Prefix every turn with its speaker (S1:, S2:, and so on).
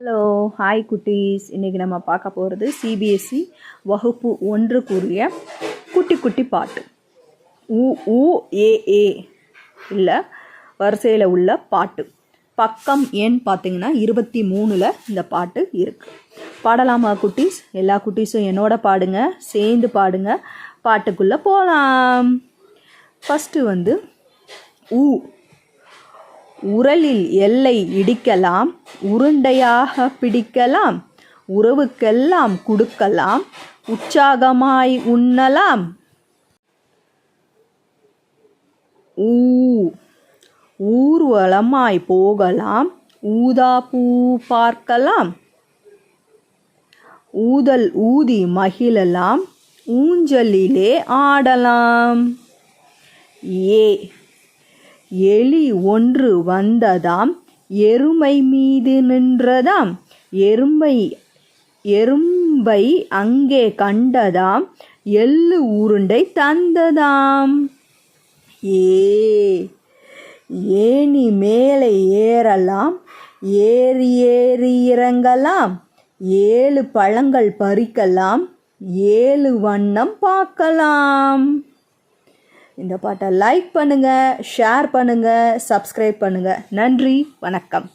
S1: Hello hi குட்டீஸ். இன்றைக்கி நம்ம பார்க்க போகிறது சிபிஎஸ்சி வகுப்பு ஒன்றுக்குரிய குட்டி குட்டி பாட்டு. உ உ ஏ ஏ இல்லை வரிசையில் உள்ள பாட்டு. பக்கம் எண் பார்த்தீங்கன்னா இருபத்தி மூணில் இந்த பாட்டு இருக்குது பாடலாமா குட்டீஸ்? எல்லா குட்டீஸும் என்னோட பாடுங்க சேர்ந்து பாடுங்க. பாட்டுக்குள்ளே போகலாம் ஃபஸ்ட்டு வந்து ஊ உரலில் எல்லை இடிக்கலாம் உருண்டையாக பிடிக்கலாம் உறவுக்கெல்லாம் கொடுக்கலாம் உற்சாகமாய் உண்ணலாம். ஊ ஊர்வலமாய் போகலாம் ஊதா பூ பார்க்கலாம். ஊதல் ஊதி மகிழலாம் ஊஞ்சலிலே ஆடலாம். ஏ எலி ஒன்று வந்ததாம் எருமை மீது நின்றதாம். எருமை எறும்பை அங்கே கண்டதாம் எள்ளு உருண்டை தந்ததாம். ஏ ஏணி மேலே ஏறலாம் ஏறி ஏறி இறங்கலாம் ஏழு பழங்கள் பறிக்கலாம் ஏழு வண்ணம் பார்க்கலாம். இந்த பாட்டை லைக் பண்ணுங்கள் ஷேர் பண்ணுங்கள் சப்ஸ்கிரைப் பண்ணுங்கள் நன்றி வணக்கம்.